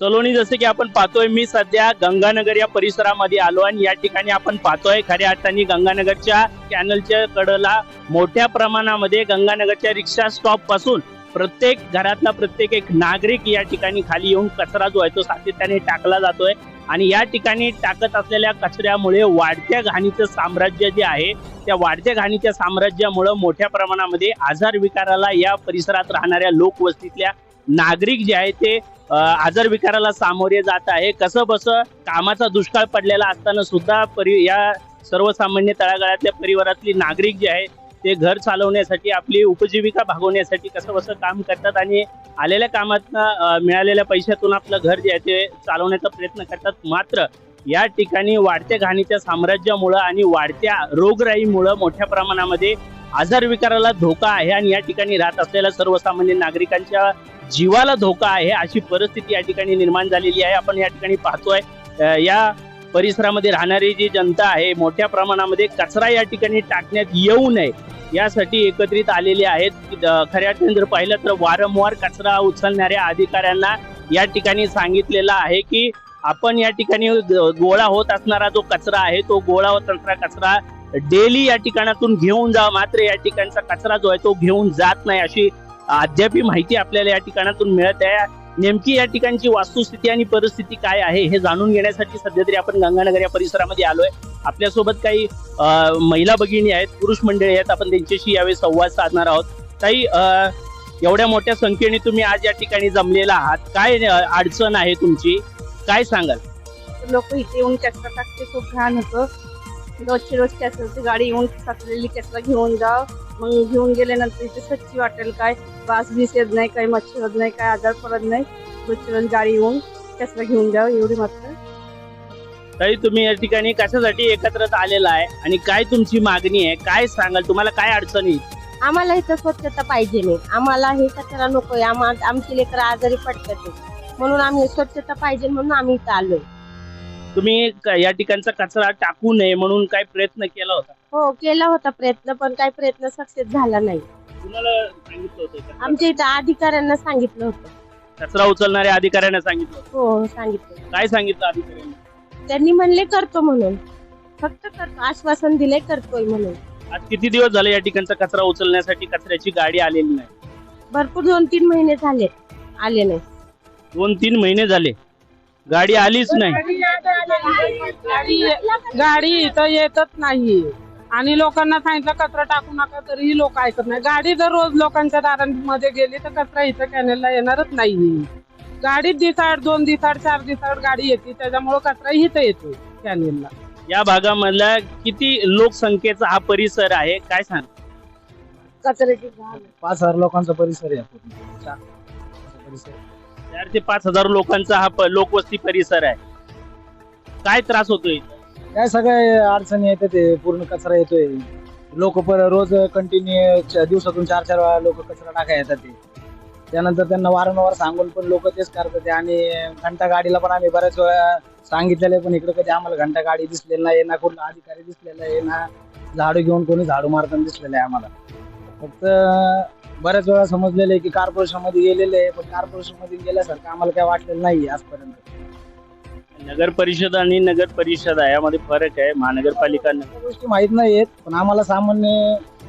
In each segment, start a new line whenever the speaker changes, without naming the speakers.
सलोनी जसं की आपण पाहतोय मी सध्या गंगानगर या परिसरामध्ये आलो आणि या ठिकाणी आपण पाहतोय खऱ्या अर्थाने गंगानगरच्या कॅनलच्या कडला मोठ्या प्रमाणामध्ये गंगानगरच्या रिक्षा स्टॉपपासून प्रत्येक घरातला प्रत्येक एक नागरिक या ठिकाणी खाली येऊन कचरा जो आहे तो सातत्याने टाकला जातोय. आणि या ठिकाणी टाकत असलेल्या कचऱ्यामुळे वाढत्या घाणीचं साम्राज्य जे आहे त्या वाढत्या घाणीच्या साम्राज्यामुळं मोठ्या प्रमाणामध्ये आजार विकाराला या परिसरात राहणाऱ्या लोकवस्तीतल्या नागरिक जे आहे ते आजार विकाराला सामोरे जात आहे. कसं बसं कामाचा दुष्काळ पडलेला असताना सुद्धा परि या सर्वसामान्य तळागाळातल्या परिवारातली नागरिक जे आहे ते घर चालवण्यासाठी आपली उपजीविका भागवण्यासाठी कसं बसं काम करतात आणि आलेल्या कामातनं मिळालेल्या पैशातून आपलं घर जे आहे ते चालवण्याचा प्रयत्न करतात. मात्र या ठिकाणी वाढत्या घाणीच्या साम्राज्यामुळं आणि वाढत्या रोगराईमुळं मोठ्या प्रमाणामध्ये आजार विकाराला धोका आहे आणि या ठिकाणी राहत असलेल्या सर्वसामान्य नागरिकांच्या जीवाला धोका आहे अशी परिस्थिती या ठिकाणी निर्माण झालेली आहे. आपण या ठिकाणी पाहतोय या परिसरामध्ये राहणारी जी जनता आहे मोठ्या प्रमाणामध्ये कचरा या ठिकाणी टाकण्यात येऊ नये यासाठी एकत्रित आलेले आहेत. खऱ्या अर्थाने जर पाहिलं तर वारंवार कचरा उचलणाऱ्या अधिकाऱ्यांना या ठिकाणी सांगितलेलं आहे की आपण या ठिकाणी गोळा होत असणारा जो कचरा आहे तो गोळा होत असणारा कचरा डेली या ठिकाणातून घेऊन जा मात्र या ठिकाणचा कचरा जो आहे तो घेऊन जात नाही अशी अद्याप माहिती आपल्याला या ठिकाणातून मिळत आहे. नेमकी या ठिकाणची वास्तुस्थिती आणि परिस्थिती काय आहे हे जाणून घेण्यासाठी सध्या तरी आपण गंगानगर या परिसरामध्ये आलोय. आपल्यासोबत काही महिला भगिनी आहेत पुरुष मंडळी आहेत आपण त्यांच्याशी यावेळी संवाद साधणार आहोत. काही एवढ्या मोठ्या संख्येने तुम्ही आज या ठिकाणी जमलेला आहात. काय अडचण आहे तुमची? काय सांगाल?
लोक इथे येऊन कचरा टाकते खूप घाण होतं. रोजची रोज कचऱ्याची गाडी येऊन साचलेली कचरा घेऊन जा. मग घेऊन गेल्यानंतर इथे स्वच्छ वाटेल काय? वास बीस येत नाही काही मच्छर होत नाही काय आजार पडत नाही. रोजची रोज गाडी येऊन कचरा घेऊन जा एवढी मात्र.
ताई तुम्ही या ठिकाणी कशासाठी एकत्र आलेला आहे? आणि काय तुमची मागणी आहे? काय सांगाल? तुम्हाला काय अडचण येईल
आम्हाला इथं स्वच्छता पाहिजे नाही. आम्हाला हे कचरा नकोय. आमची लेकरं आजारी पडतात. म्हणून आम्ही स्वच्छता पाहिजे म्हणून आम्ही इथं आलोय.
तुम्ही क- या ठिकाणचा कचरा टाकू नये म्हणून काय प्रयत्न केला होता?
हो केला होता प्रयत्न पण काही प्रयत्न सक्सेस झाला नाही.
कुणाला सांगितलं होतं कचरा-
आमच्या इथं अधिकाऱ्यांना सांगितलं होतं.
कचरा उचलणाऱ्या अधिकाऱ्यांना सांगितलं होतं.
हो सांगितलं.
काय सांगितलं अधिकाऱ्यांनी?
त्यांनी म्हणले करतो म्हणून. फक्त करतो आश्वासन दिले करतोय म्हणून.
आज किती दिवस झाले या ठिकाणचा कचरा उचलण्यासाठी कचऱ्याची गाडी आलेली नाही?
भरपूर दोन तीन महिने झाले आले नाही.
दोन तीन महिने झाले. गाडी आलीच नाही.
गाडी गाडी इथं येतच नाही. आणि लोकांना सांगितलं कचरा टाकू नका तरीही लोक ऐकत नाही. गाडी जर रोज लोकांच्या दारांमध्ये गेली तर कचरा इथं कॅनेलला येणारच नाही. गाडीत दिसाड दोन दिसाड चार दिसाड गाडी येते. त्याच्यामुळं कचरा इथं येतो कॅनेलला
या भागामधला किती लोकसंख्येचा हा परिसर आहे? काय सांग?
कचऱ्याची
पाच हजार लोकांचा परिसर आहे. पूर्ण परिसर
चार ते पाच हजार लोकांचा हा प- लोकवस्ती परिसर आहे. काय त्रास होतोय?
काय सगळ्या अडचणी येतात ते पूर्ण कचरा येतोय. लोक पर रोज कंटिन्यू दिवसातून चार चार वेळा लोक कचरा टाकाय येतात ते. त्यानंतर त्यांना वारंवार सांगून पण लोक तेच करतात ते. आणि घंटा गाडीला पण आम्ही बऱ्याच वेळा सांगितलेलं आहे पण इकडे कधी आम्हाला घंटा गाडी दिसलेली नाही ना कुठला अधिकारी दिसलेला आहे ना झाडू घेऊन कोणी झाडू मारताना दिसलेलं आहे आम्हाला. फक्त बऱ्याच वेळा समजलेलं आहे की कॉर्पोरेशनमध्ये गेलेले आहे पण कॉर्पोरेशनमध्ये गेल्यासारखं आम्हाला काय वाटलेलं नाही आजपर्यंत.
नगर परिषद आणि नगर परिषद आहे यामध्ये फरक आहे महानगरपालिका
त्या गोष्टी माहीत नाहीयेत पण आम्हाला सामान्य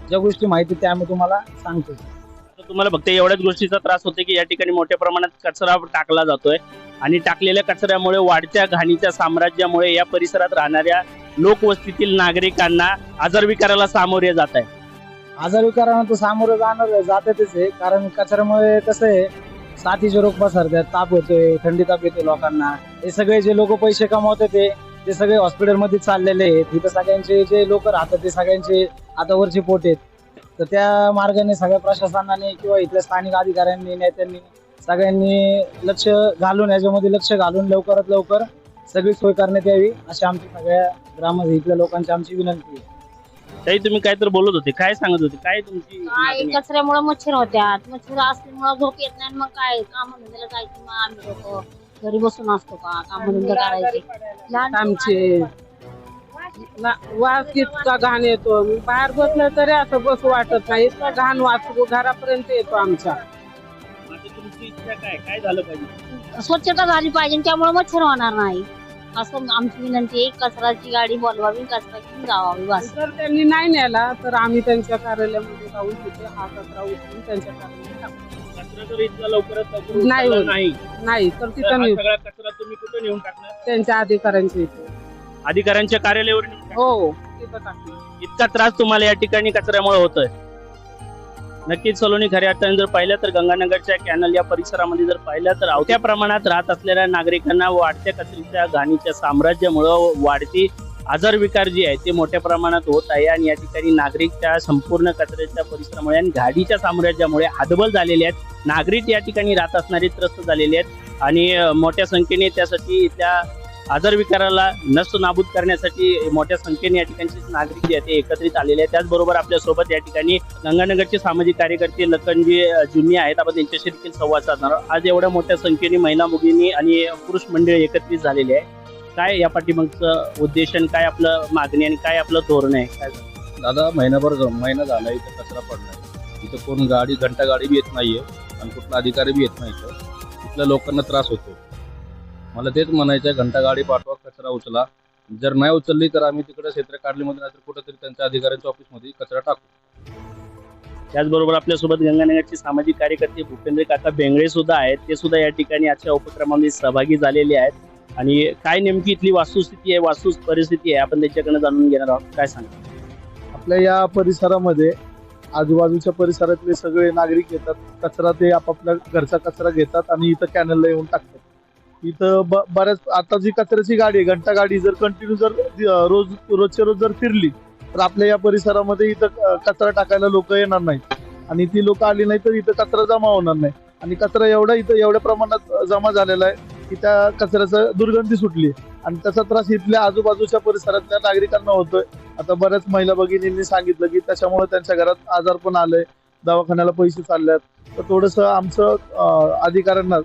ज्या गोष्टी माहिती त्या आम्ही तुम्हाला सांगतो.
आता तुम्हाला फक्त एवढ्याच गोष्टीचा त्रास होतो की या ठिकाणी मोठ्या प्रमाणात कचरा टाकला जातोय आणि टाकलेल्या कचऱ्यामुळे वाढत्या घाणीच्या साम्राज्यामुळे या परिसरात राहणाऱ्या लोकवस्तीतील नागरिकांना आजार विकाराला सामोरे जात आहे.
आजार विकारांना तर सामोरं जाणार जातातच आहे कारण कचऱ्यामुळे कसं आहे साथीचे रोग पसरतात ताप होतोय थंडी ताप येते लोकांना. हे सगळे जे लोक पैसे कमावतात ते ते सगळे हॉस्पिटलमध्ये चाललेले आहेत. तिथं सगळ्यांचे जे लोक राहतात ते सगळ्यांचे आता वरचे पोट आहेत. तर त्या मार्गाने सगळ्या प्रशासनाने किंवा इथल्या स्थानिक अधिकाऱ्यांनी नेत्यांनी सगळ्यांनी लक्ष घालून याच्यामध्ये लक्ष घालून लवकरात लवकर सगळी सोय करण्यात यावी अशी आमची सगळ्या ग्राम इथल्या लोकांची आमची विनंती आहे.
ताई तुम्ही काय तर बोलत होते. काय सांगत होते? काय तुमची
काय
मागणी? आहे?
कचऱ्यामुळे मच्छर होत्यात. मच्छर असल्यामुळे झोप येत नाही मग काय? काम धंद्याला जायचं मग आम्ही लोक घरी बसून असतो का? काम धंदा करायचे.
आमचे ला- वास इतका घाण येतो. बाहेर बसलं तरी असं बसू वाटत नाही. इतका घाण वास घरापर्यंत येतो आमच्या
आता तुमची तुमची इच्छा काय? काय झालं पाहिजे?
स्वच्छता झाली पाहिजे आणि त्यामुळे मच्छर होणार नाही. असं आमची विनंती आहे कचराची गाडी बोलवावी कचरा घेऊन जावावी बस.
जर त्यांनी नाही नेला तर आम्ही त्यांच्या कार्यालयामध्ये जाऊन तिथे हा कचरा उचलून त्यांच्या कार्यालयात टाकू.
कचरा जर इथला लवकरात लवकर
नाही
उचलला
होत.
नाही
नाही तर
तर
तिथं
हा सगळा कचरा तुम्ही कुठे नेऊन टाकणार?
त्यांच्या अधिकाऱ्यांच्या इथे.
अधिकाऱ्यांच्या कार्यालयावर नेऊन टाकणार?
हो तिथं
इतका त्रास तुम्हाला या ठिकाणी कचऱ्यामुळे होतोय. नक्कीच सलोनी खऱ्या अर्थाने जर पाहिलं तर गंगानगरच्या कॅनल या परिसरामध्ये जर पाहिलं तर अवघ्या प्रमाणात राहत असलेल्या नागरिकांना वाढत्या कचरीच्या घाणीच्या साम्राज्यामुळं वाढती आजार विकार जे आहे ते मोठ्या प्रमाणात होत आहे. आणि या ठिकाणी नागरिक त्या संपूर्ण कचऱ्याच्या परिसरामुळे आणि गाडीच्या साम्राज्यामुळे हातबल झालेले आहेत. नागरिक या ठिकाणी राहत असणारे त्रस्त झालेले आहेत. आणि मोठ्या संख्येने त्यासाठी त्या आजार विकाराला नष्ट नाबूद करण्यासाठी मोठ्या संख्येने या ठिकाणचे नागरिक जे आहेत ते एकत्रित आलेले आहेत. त्याचबरोबर आपल्यासोबत या ठिकाणी गंगानगरचे सामाजिक कार्यकर्ते लखनजी जुनी आहेत. आपण त्यांच्याशी देखील संवाद साधणार आहोत. आज एवढ्या मोठ्या संख्येने महिला मुलींनी आणि पुरुष मंडळी एकत्रित झालेले आहे काय या पाठीमागचं उद्देश आणि काय आपलं मागणी आणि काय आपलं धोरण आहे? काय
दादा महिनाभर महिना झाला इथं कचरा पडला इथं कोण गाडी घंटा गाडी बी येत नाहीये आणि कुठला अधिकारी बी येत नाही इथं. इथल्या लोकांना त्रास होतो मला तेच म्हणायचं आहे घंटा गाडी पाठवा कचरा उचला. जर नाही उचलली तर आम्ही तिकडे क्षेत्र काढलीमध्ये नाही तर कुठेतरी त्यांच्या अधिकाऱ्यांच्या ऑफिसमध्ये कचरा टाकू.
त्याचबरोबर आपल्यासोबत गंगानगरचे सामाजिक कार्यकर्ते भूपेंद्र काका बेंगळे सुद्धा आहेत. ते सुद्धा या ठिकाणी आजच्या उपक्रमामध्ये सहभागी झालेले आहेत. आणि काय नेमकी इथली वास्तुस्थिती आहे वास्तू परिस्थिती आहे आपण त्याच्याकडे जाणून घेणार आहोत. काय सांगा
आपल्या या परिसरामध्ये आजूबाजूच्या परिसरातले सगळे नागरिक येतात. कचरा ते आपापल्या घरचा कचरा घेतात आणि इथं कॅनलला येऊन टाकतात. इथं ब- बऱ्याच आता जी कचऱ्याची गाडी आहे घंटा गाडी जर कंटिन्यू जर रोज रोजच्या रोज जर फिरली तर आपल्या या परिसरामध्ये इथं कचरा टाकायला लोक येणार नाहीत. आणि ती लोक आली नाही तर इथं कचरा जमा होणार नाही. आणि कचरा एवढा इथं एवढ्या प्रमाणात जमा झालेला आहे की त्या कचऱ्याचं दुर्गंधी सुटली आहे. आणि त्याचा त्रास इथल्या आजूबाजूच्या परिसरातल्या नागरिकांना होतोय. आता बऱ्याच महिला भगिनींनी सांगितलं की त्याच्यामुळे त्यांच्या घरात आजार पण आलंय दवाखान्याला पैसे चाललेत तर थोडस आमचं अधिकाऱ्यांना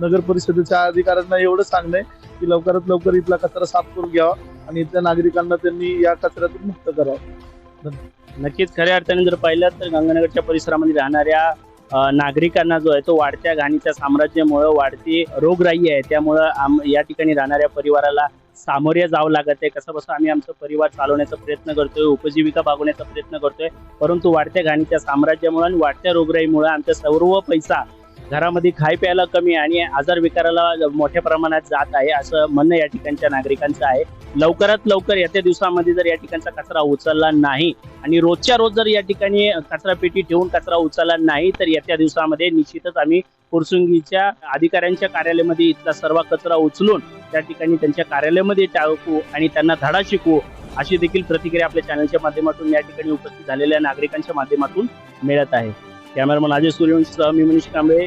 नगर परिषदेच्या अधिकाऱ्यांना एवढं सांगणं आहे की लवकरात लवकर इथला कचरा साफ करून घ्यावा आणि इथल्या नागरिकांना त्यांनी या कचऱ्यातून मुक्त करावं.
नक्कीच खऱ्या अर्थाने जर पाहिलं तर गंगानगरच्या परिसरामध्ये राहणाऱ्या नागरिकांना जो आहे तो वाढत्या घाणीच्या साम्राज्यामुळं वाढती रोगराई आहे. त्यामुळं आम या ठिकाणी राहणाऱ्या परिवाराला सामोरे जावं लागत आहे. कसं बसं आम्ही आमचा परिवार चालवण्याचा प्रयत्न करतोय उपजीविका भागवण्याचा प्रयत्न करतोय. परंतु वाढत्या घाणीच्या साम्राज्यामुळे आणि वाढत्या रोगराईमुळे आमचा सर्व पैसा घरामध्ये खाय प्यायला कमी आणि आजार विकाराला मोठ्या प्रमाणात जात आहे असं म्हणणं या ठिकाणच्या नागरिकांचं आहे. लवकरात लवकर येत्या दिवसामध्ये जर या ठिकाणचा कचरा उचलला नाही आणि रोजच्या रोज जर या ठिकाणी कचरा पेटी ठेवून कचरा उचलला नाही तर येत्या दिवसामध्ये निश्चितच आम्ही कुरसुंगीच्या अधिकाऱ्यांच्या कार्यालयामध्ये इथला सर्व कचरा उचलून त्या ठिकाणी त्यांच्या कार्यालयामध्ये टाकू आणि त्यांना धडा शिकवू अशी देखील प्रतिक्रिया आपल्या चॅनलच्या माध्यमातून या ठिकाणी उपस्थित झालेल्या नागरिकांच्या माध्यमातून मिळत आहे. కెమెరామెన్ అజయ్ సూర్యవంశీరావు మీ నుంచి కంబే